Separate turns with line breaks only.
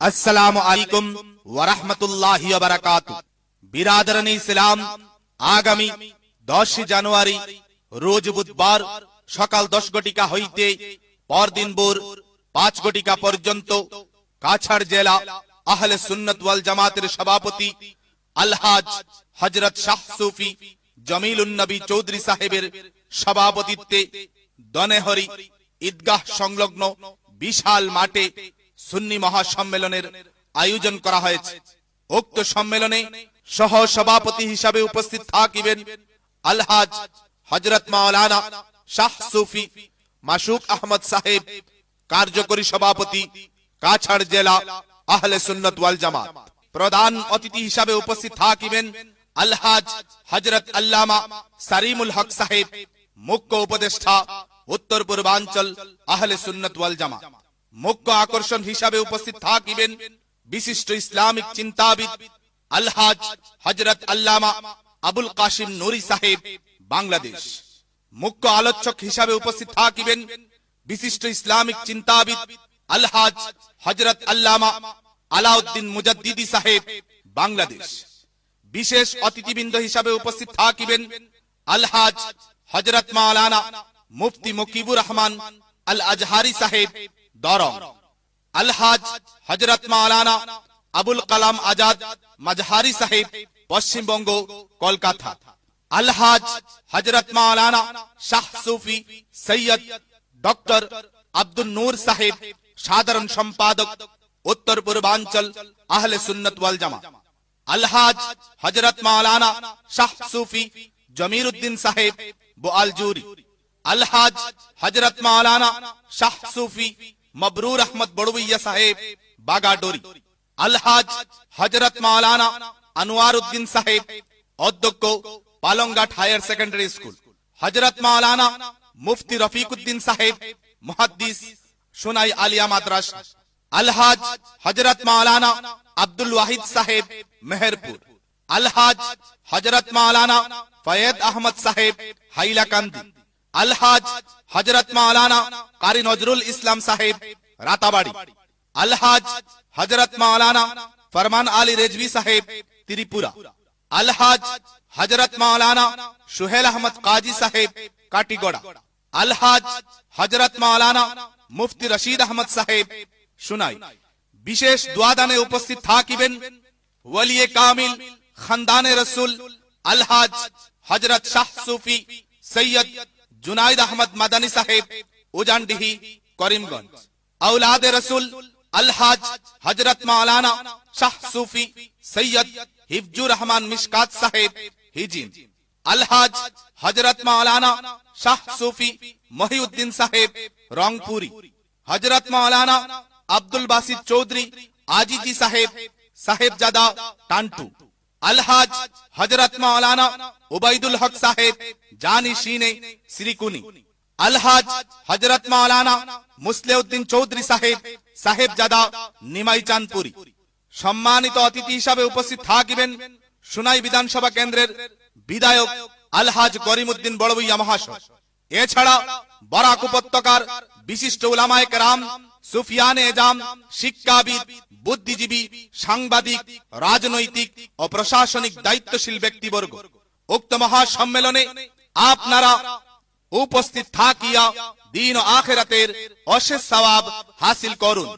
আসসালামু আলাইকুম ওয়ারাহমাতুল্লাহি ওয়া বারাকাতু বিরাদরানি ইসলাম, আগামী দশই জানুয়ারি, রোজ বুধবার, সকাল দশ ঘটিকা হইতে পরদিন ভোর পাঁচ ঘটিকা পর্যন্ত কাছাড় জেলা আহলে সুন্নত ওয়াল জামাতের সভাপতি আলহাজ হজরত শাহ সুফি জমিলুন নবী চৌধুরী সাহেবের সভাপতিত্বে দনেহরি ঈদগাহ সংলগ্ন বিশাল মাঠে সুন্নি মহাসম্মেলনের আয়োজন করা হয়েছে। উক্ত সম্মেলনে সহ সভাপতি হিসাবে উপস্থিত থাকিবেন আলহাজ হজরত মাওলানা শাহ সুফি মাসুক আহমদ সাহেব, কার্যকরী সভাপতি, কাছাড় জেলা আহলে সুন্নত ওয়াল জামাত। প্রধান অতিথি হিসাবে উপস্থিত থাকিবেন আলহাজ হজরত আল্লামা সারিমুল হক সাহেব, মুখ্য উপদেষ্টা উত্তর পূর্বাঞ্চল আহলে সুন্নত ওয়াল জামাত। মুখ্য আকর্ষণ হিসাবে উপস্থিত থাকিবেন বিশিষ্ট ইসলামিক চিন্তাবিদ আলহাজ হজরত আল্লামা আবুল কাশিম নুরি সাহেব, বাংলাদেশ। মুখ্য আলোচক হিসাবে উপস্থিত থাকিবেন বিশিষ্ট ইসলামিক চিন্তাবিদ আলহাজ হজরত আল্লামা আলাউদ্দিন মুজাদ্দিদি সাহেব, বাংলাদেশ। বিশেষ অতিথিবৃন্দ হিসাবে উপস্থিত থাকিবেন আলহাজ হজরত মাওলানা মুফতি মুকিবুর রহমান আল আজহারি সাহেব দরম আলহাজ হজরত মাওলানা আবুল কালাম আজাদ মাজহারি সাহেব, পশ্চিমবঙ্গ, কলকাতা। আলহাজ হজরত মাওলানা শাহ সুফি সৈয়দ ডক্টর আব্দুল নূর সাহেব, সাধারণ সম্পাদক, উত্তর পূর্বাঞ্চল, আহলে সুন্নত ওয়াল জামা আলহাজ হজরত মাওলানা শাহ সুফি জমির উদ্দিন সাহেব, বোয়ালজুরি। আলহাজ হজরত মাওলানা শাহ সুফি মবরুর আহমদ বড়ুইয়া সাহেব বাগাডোরি আলহাজ হজরত মাওলানা আনোয়ার উদ্দিন সাহেব অধ্যক্ষ পালংঘাট হায়ার সেকেন্ডারি স্কুল হজরত মাওলানা মুফতি রফিক উদ্দিন সাহেব মুহাদ্দিস সোনাই আলিয়া মাদ্রাসা আলহাজ হজরত মাওলানা আব্দুল ওয়াহিদ সাহেব মেহেরপুর আলহাজ হজরত মাওলানা ফয়েদ আহমদ সাহেব হাইলাকান্দি আলহাজ হজরত মাওলানা কারি নজরুল ইসলাম সাহেব রাতাবাড়ি আলহাজ হজরত মাওলানা ফরমান আলী রেজভি সাহেব ত্রিপুরা আলহাজ হজরত মাওলানা সুহেল আহমদ কাজী সাহেব কাটিগড়া আলহাজ হজরত মাওলানা মুফতি রশিদ আহমদ সাহেব শুনাই বিশেষ দোয়াদানে উপস্থিত থাকিবেন ওয়ালিয়ে কামিল খানদানে রসুল আলহাজ হজরত শাহ সুফি সৈয়দ জুনাইদ আহমদ মাদানী সাহেব, উজানডিহি, করিমগঞ্জ। আউলাদ রসুল আলহাজ হজরত মাওলানা শাহ সুফি সৈয়দ হিফজুর রহমান মিশকাত সাহেব হিজিন আলহাজ হজরত মাওলানা শাহ সুফি মহিউদ্দিন সাহেব, রংপুরি। হজরত মাওলানা আব্দুল বাসিদ চৌধুরী, আজিজি সাহেব, সাহেবজাদা টান্টু। আলহাজ হজরত মাওলানা হক সাহেব শ্রীকুনি আলহাজ হজরত মাওলানা মুসলেউদ্দিন চৌধুরী সাহেব, সাহেবজাদা নিমাই চাঁদপুরি সম্মানিত অতিথি হিসাবে উপস্থিত থাকিবেন সুনাই বিধানসভা কেন্দ্রের বিধায়ক আলহাজ করিমউদ্দিন বড়বইয়া মহাশয়। এছাড়া বরাক উপত্যকার বিশিষ্ট উলামায়ে কেরাম সুফিয়ানে এজাম শিক্ষাবিদ সাংবাদিক, রাজনৈতিক ও প্রশাসনিক দায়িত্বশীল ব্যক্তিবর্গ। উক্ত মহাসম্মেলনে আপনারা উপস্থিত থাকিয়া দিন আখেরাতের অশেষ সওয়াব হাসিল করুন।